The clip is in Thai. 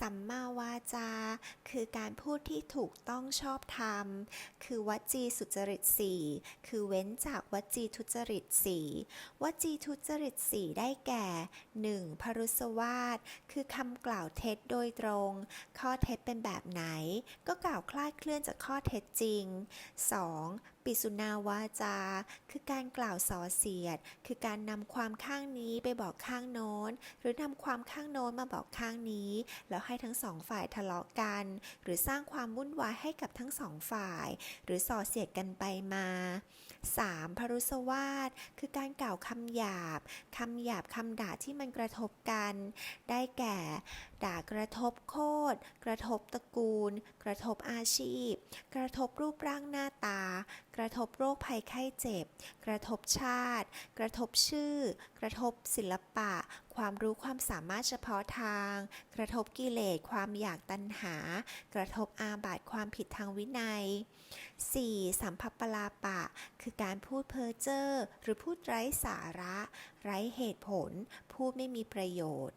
สัมมาวาจา คือการพูดที่ถูกต้องชอบธรรม คือวจีสุจริตสี่คือเว้นจากวจีทุจริตสี่วจีทุจริตสี่ได้แก่ 1. พรุสวาท คือคำกล่าวเท็จโดยตรง ข้อเท็จเป็นแบบไหน ก็กล่าวคลาดเคลื่อนจากข้อเท็จจริง 2. ปิสุนาวาจา คือการกล่าวส่อเสียด คือการนำความข้างนี้ไปบอกข้างโน้น หรือนำความข้างโน้นมาบอกข้างนี้ แล้วให้ทั้งสองฝ่ายทะเลาะกัน หรือสร้างความวุ่นวายให้กับทั้งสองฝ่าย หรือส่อเสียดกันไปมา 3. พรุสวาทคือการกล่าวคำหยาบคำหยาบคำด่าที่มันกระทบกัน ได้แก่ ด่ากระทบโคตรกระทบตระกูล กระทบอาชีพ กระทบรูปร่างหน้าตา กระทบโรคภัยไข้เจ็บ กระทบชาติ กระทบชื่อ กระทบศิลปะ ความรู้ความสามารถเฉพาะทาง กระทบกิเลสความอยากตัณหา กระทบอาบัติความผิดทางวินัย 4. สัมภปลาปะ คือการพูดเพ้อเจ้อหรือพูดไร้สาระ ไร้เหตุผล พูดไม่มีประโยชน์